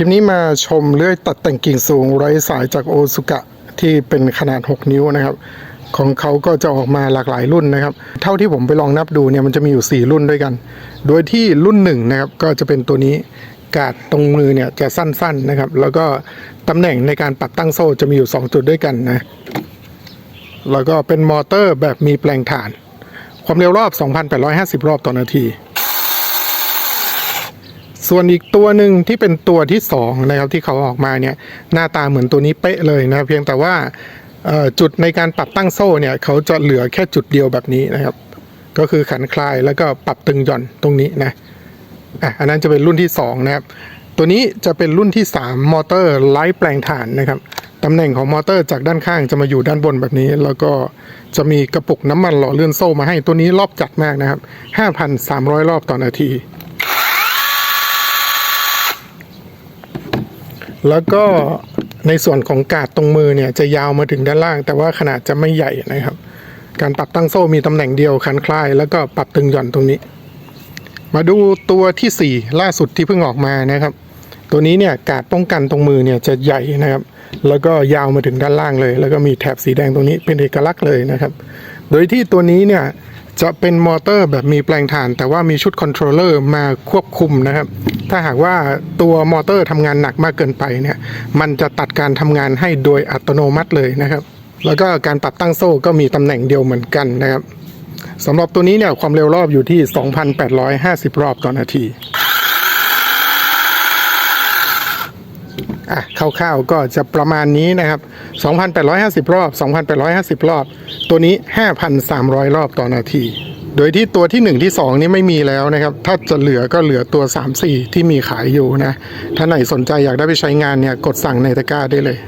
คลิปนี้มาชมเลื่อยตัดแต่งกิ่งสูงไร้สายจากโอซุกะที่เป็นขนาด 6 นิ้วนะครับ ของเขาก็จะออกมาหลากหลายรุ่นนะครับ เท่าที่ผมไปลองนับดูเนี่ยมันจะมีอยู่ 4 รุ่นด้วยกัน โดยที่รุ่นหนึ่งนะครับก็จะเป็นตัวนี้กาดตรงมือเนี่ยจะสั้นๆนะครับ แล้วก็ตำแหน่งในการปรับตั้งโซ่จะมีอยู่ 2 จุดด้วยกันนะแล้วก็เป็นมอเตอร์แบบมีแปลงถ่าน ความเร็วรอบ 2,850 รอบต่อนาที ส่วนอีกตัวหนึ่งที่เป็นตัวที่สองนะครับที่เขาออกมาเนี่ยหน้าตาเหมือนตัวนี้เป๊ะเลยนะเพียงแต่ว่าจุดในการปรับตั้งโซ่เนี่ยเขาจะเหลือแค่จุดเดียวแบบนี้นะครับ ก็คือขันคลายแล้วก็ปรับตึงหย่อนตรงนี้นะอะอันนั้นจะเป็นรุ่นที่สองนะครับตัวนี้จะเป็นรุ่นที่ 3 มอเตอร์ไร้แปลงถ่านนะครับตำแหน่งของมอเตอร์จากด้านข้างจะมาอยู่ด้านบนแบบนี้ แล้วก็จะมีกระปุกน้ำมันหล่อเลื่อนโซ่มาให้ตัวนี้รอบจัดมากนะครับ 5,300 รอบต่อนาที แล้วก็ในส่วนของกาดตรงมือเนี่ยจะยาวมาถึงด้านล่าง แต่ว่าขนาดจะไม่ใหญ่นะครับ การปรับตั้งโซ่มีตำแหน่งเดียวคันคลาย แล้วก็ปรับตึงหย่อนตรงนี้ มาดูตัวทีสี่ 4 ล่าสุดที่เพิ่งออกมานะครับ ตัวนี้เนี่ยกาดป้องกันตรงมือเนี่ยจะใหญ่นะครับ แล้วก็ยาวมาถึงด้านล่างเลย แล้วก็มีแถบสีแดงตรงนี้เป็นเอกลักษณ์เลยนะครับ โดยที่ตัวนี้เนี่ย จะเป็นมอเตอร์แบบมีแปลงฐาน แต่ว่ามีชุดคอนโทรลเลอร์มาควบคุมนะครับ ถ้าหากว่าตัวมอเตอร์ทำงานหนักมากเกินไปเนี่ย มันจะตัดการทำงานให้โดยอัตโนมัติเลยนะครับ แล้วก็การปรับตั้งโซ่ก็มีตำแหน่งเดียวเหมือนกันนะครับสำหรับตัวนี้เนี่ยความเร็วรอบอยู่ที่ 2,850 รอบต่อนาที อะคร่าวๆก็จะประมาณนี้นะครับ 2,850 รอบ 2,850 รอบ ตัวนี้ 5,300 รอบต่อนาที โดยที่ตัวที่ 1 ที่ 2 นี่ไม่มีแล้วนะครับ ถ้าจะเหลือก็เหลือตัว 3 4 ที่มีขายอยู่นะ ถ้าไหนสนใจอยากได้ไปใช้งานเนี่ย กดสั่งในตะกร้าได้เลย